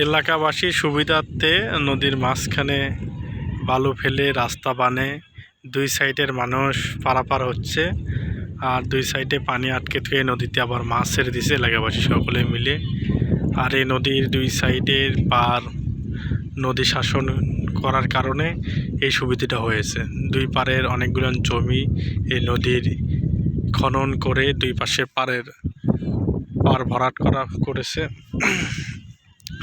এলাকাবাসীর সুবিধার্থে নদীর মাঝখানে বালু ফেলে রাস্তা বানে, দুই সাইডের মানুষ পারাপার হচ্ছে আর দুই সাইডে পানি আটকে থুয়ে নদীতে আবার মাছ ছেড়ে দিছে এলাকাবাসী সকলে মিলে। আর এই নদীর দুই সাইডের পার নদী শাসন করার কারণে এই সুবিধাটা হয়েছে। দুই পারের অনেকগুলো জমি এই নদীর খনন করে দুই পাশে পারের পার ভরাট করা করেছে।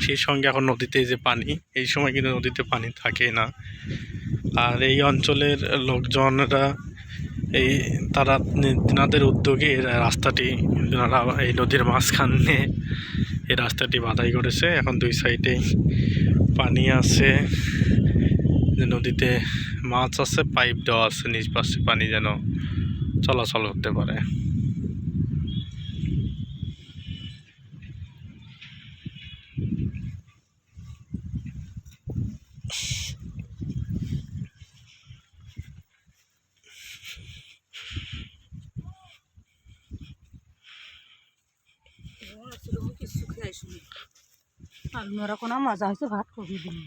সেই সঙ্গে এখন নদীতে যে পানি, এই সময় কিন্তু নদীতে পানি থাকে না। আর এই অঞ্চলের লোকজনরা এই তারা তেনাদের উদ্যোগে রাস্তাটি, তেনারা এই নদীর মাঝখানে এই রাস্তাটি বাধাই করেছে। এখন দুই সাইডে পানি আছে নদীতে মাছ আছে, পাইপ দেওয়া আছে, নিচ পাশে পানি যেন চলাচল করতে পারে। আর ওরা কোনো মজা হয়েছে ভাত কবি দিন।